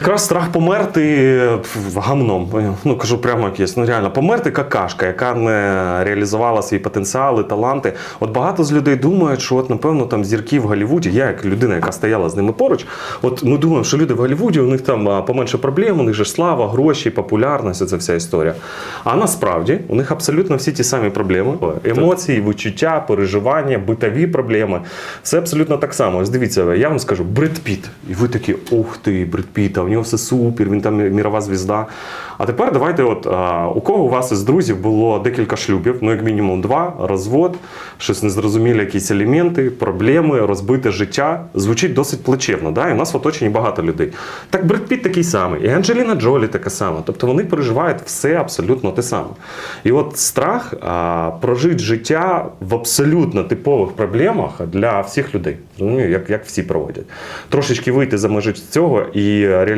Якраз страх померти гамном. Ну кажу прямо як є. Ну реально, померти какашка, яка не реалізувала свій потенціал і таланти. От багато з людей думають, що от напевно там зірки в Голлівуді, я як людина, яка стояла з ними поруч. От ми думаємо, що люди в Голлівуді, у них там поменше проблем, у них же слава, гроші, популярність, це вся історія. А насправді у них абсолютно всі ті самі проблеми: емоції, відчуття, переживання, битові проблеми. Все абсолютно так само. Ось дивіться, я вам скажу, Бред Піт. І ви такі, ух ти, Бред Піт, а в нього все супер, він там мірова звізда. А тепер давайте, от у кого у вас із друзів було декілька шлюбів, ну як мінімум два, розвод, щось незрозумілі, якісь елементи, проблеми, розбите життя. Звучить досить плачевно. Да? І у нас в оточенні багато людей. Так Бред Піт такий самий, і Анджеліна Джолі така сама. Тобто вони переживають все абсолютно те саме. І от страх а, прожити життя в абсолютно типових проблемах для всіх людей. Розумію, як, як всі проводять. Трошечки вийти за межі цього і реалізувати